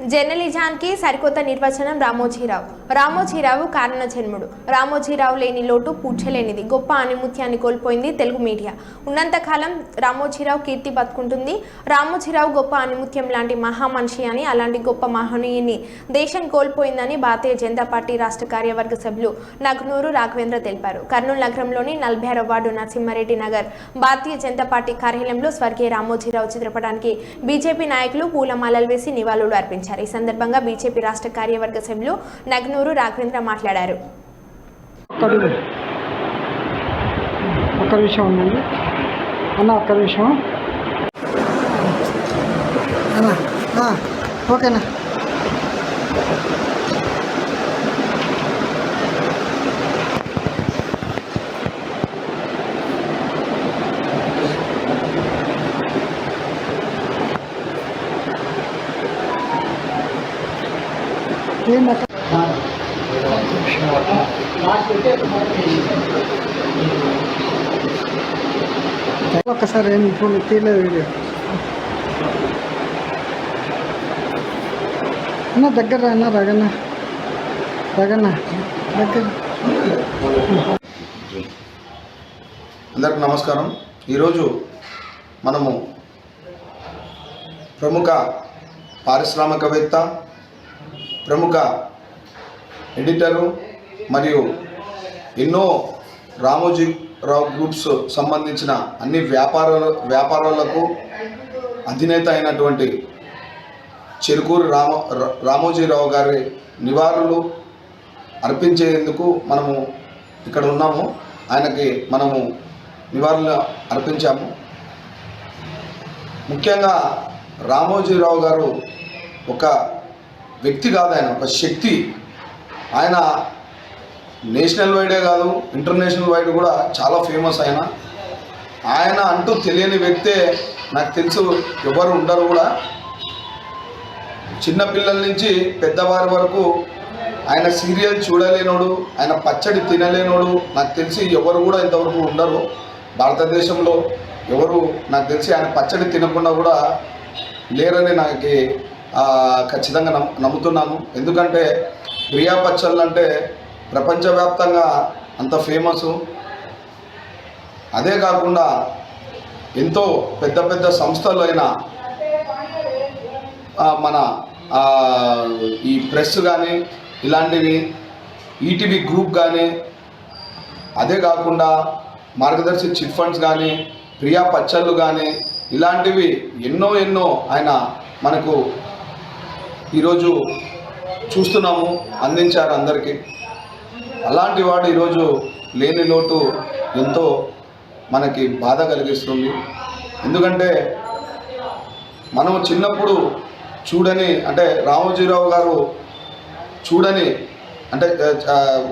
జర్నలిజానికి సరికొత్త నిర్వచనం రామోజీరావు. రామోజీరావు కారణ జన్ముడు. రామోజీరావు లేని లోటు పూడ్చలేనిది. గొప్ప ఆనిముత్యాన్ని కోల్పోయింది తెలుగు మీడియా. ఉన్నంతకాలం రామోజీరావు కీర్తి బతుకుంటుంది. రామోజీరావు గొప్ప ఆనిముత్యం లాంటి మహామనిషి అని అలాంటి గొప్ప మహనీయుని దేశం కోల్పోయిందని భారతీయ జనతా పార్టీ రాష్ట్ర కార్యవర్గ సభ్యులు నగ్నూరు రాఘవేంద్ర తెలిపారు. కర్నూలు నగరంలోని నలభై ఆరో వార్డు నరసింహారెడ్డి నగర్ భారతీయ జనతా పార్టీ కార్యాలయంలో స్వర్గీయ రామోజీరావు చిత్రపటానికి బీజేపీ నాయకులు పూలమాలలు వేసి నివాళులు అర్పించారు. ఈ సందర్భంగా బీజేపీ రాష్ట్ర కార్యవర్గ సభ్యులు నగ్నూరు రాఘవేంద్ర మాట్లాడారు. ఒక్క అన్న ఒక్క అన్న ఓకేనా? ఒక్కసారి ఏమి ఫోన్ తీయలేదు వీడియో. అన్న దగ్గర అన్న రగన్న. రగన్న దగ్గర. అందరికి నమస్కారం. ఈరోజు మనము ప్రముఖ పారిశ్రామికవేత్త ప్రముఖ ఎడిటరు మరియు ఎన్నో రామోజీ రావు గ్రూప్స్ సంబంధించిన అన్ని వ్యాపార వ్యాపారాలకు అధినేత అయినటువంటి చెరుకూరు రామ రామోజీరావు గారి నివారణలు అర్పించేందుకు మనము ఇక్కడ ఉన్నాము. ఆయనకి మనము నివారణ అర్పించాము. ముఖ్యంగా రామోజీరావు గారు ఒక వ్యక్తి కాదు ఆయన ఒక శక్తి. ఆయన నేషనల్ వైడే కాదు ఇంటర్నేషనల్ వైడ్ కూడా చాలా ఫేమస్ ఆయన. ఆయన అంటూ తెలియని వ్యక్తే నాకు తెలుసు ఎవరు ఉండరు కూడా. చిన్నపిల్లల నుంచి పెద్దవారి వరకు ఆయన సీరియల్ చూడలేనోడు ఆయన పచ్చడి తినలేనోడు నాకు తెలిసి ఎవరు కూడా ఇంతవరకు ఉండరు. భారతదేశంలో ఎవరు నాకు తెలిసి ఆయన పచ్చడి తినకుండా కూడా లేరని నాకు ఖచ్చితంగా నమ్ నమ్ముతున్నాను ఎందుకంటే ప్రియా పచ్చళ్ళు అంటే ప్రపంచవ్యాప్తంగా అంత ఫేమస్. అదే కాకుండా ఎంతో పెద్ద పెద్ద సంస్థలు అయిన మన ఈ ప్రెస్ కానీ ఇలాంటివి ఈటీవీ గ్రూప్ కానీ అదే కాకుండా మార్గదర్శి చిట్ ఫండ్స్ కానీ ప్రియా పచ్చళ్ళు కానీ ఇలాంటివి ఎన్నో ఎన్నో ఆయన మనకు ఈరోజు చూస్తున్నాము అందించారు అందరికీ. అలాంటి వాడు ఈరోజు లేని లోటు ఎంతో మనకి బాధ కలిగిస్తుంది. ఎందుకంటే మనం చిన్నప్పుడు చూడని అంటే రామోజీరావు గారు చూడని అంటే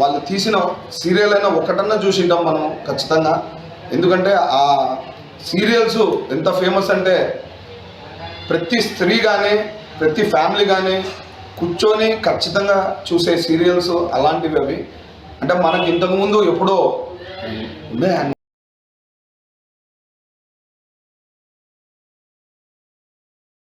వాళ్ళు తీసిన సీరియల్ అయినా ఒకటన్నా చూసింటాం మనం ఖచ్చితంగా. ఎందుకంటే ఆ సీరియల్స్ ఎంత ఫేమస్ అంటే ప్రతి స్త్రీ కానీ ప్రతి ఫ్యామిలీ కానీ కూర్చొని ఖచ్చితంగా చూసే సీరియల్స్ అలాంటివి అవి. అంటే మనకి ఇంతకుముందు ఎప్పుడో ఉండే